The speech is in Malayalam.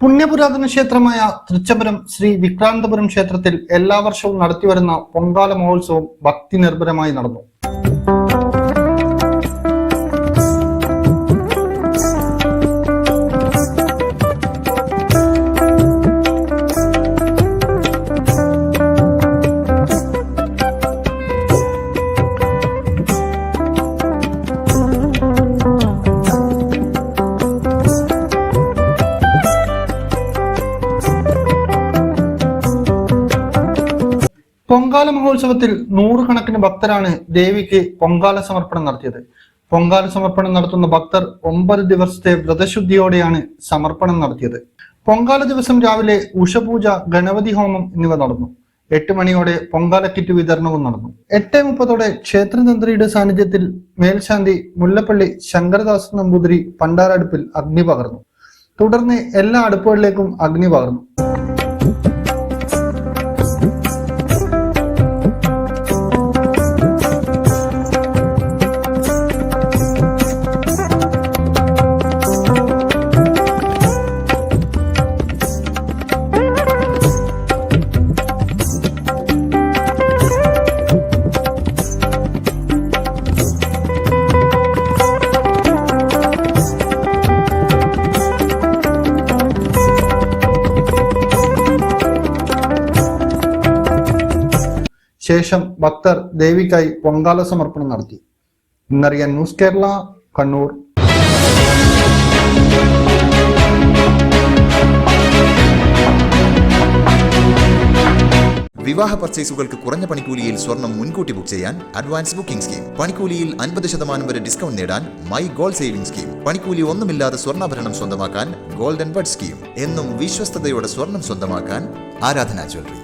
പുണ്യപുരാതന ക്ഷേത്രമായ തൃച്ചപുരം ശ്രീ വിക്രാന്തപുരം ക്ഷേത്രത്തിൽ എല്ലാ വർഷവും നടത്തിവരുന്ന പൊങ്കാല മഹോത്സവം ഭക്തി നിർഭരമായി നടന്നു. പൊങ്കാല മഹോത്സവത്തിൽ നൂറുകണക്കിന് ഭക്തരാണ് ദേവിക്ക് പൊങ്കാല സമർപ്പണം നടത്തിയത്. പൊങ്കാല സമർപ്പണം നടത്തുന്ന ഭക്തർ ഒമ്പത് ദിവസത്തെ വ്രതശുദ്ധിയോടെയാണ് സമർപ്പണം നടത്തിയത്. പൊങ്കാല ദിവസം രാവിലെ ഉഷപൂജ ഗണപതി ഹോമം എന്നിവ നടന്നു. എട്ട് മണിയോടെ പൊങ്കാല കിറ്റ് വിതരണവും നടന്നു. എട്ട് മുപ്പതോടെ ക്ഷേത്രതന്ത്രിയുടെ സാന്നിധ്യത്തിൽ മേൽശാന്തി മുല്ലപ്പള്ളി ശങ്കരദാസ് നമ്പൂതിരി പണ്ടാരടുപ്പിൽ അഗ്നി പകർന്നു. തുടർന്ന് എല്ലാ അടുപ്പുകളിലേക്കും അഗ്നി പകർന്നു. ശേഷം ഭക്തർ ദേവിക്കായി പൊങ്കാല സമർപ്പണം നടത്തി. ഇന്നറിയാൻ ന്യൂസ് കേരള കണ്ണൂർ. വിവാഹ പർച്ചേസുകൾക്ക് കുറഞ്ഞ പണിക്കൂലിയിൽ സ്വർണം മുൻകൂട്ടി ബുക്ക് ചെയ്യാൻ അഡ്വാൻസ് ബുക്കിംഗ് സ്കീം പണിക്കൂലിയിൽ അൻപത് ശതമാനം വരെ ഡിസ്കൗണ്ട് നേടാൻ മൈ ഗോൾഡ് സേവിംഗ് സ്കീം പണിക്കൂലി ഒന്നുമില്ലാതെ സ്വർണാഭരണം സ്വന്തമാക്കാൻ ഗോൾഡൻ ബഡ് സ്കീം എന്നും വിശ്വസ്തയോടെ സ്വർണം സ്വന്തമാക്കാൻ Aradhana jewellery.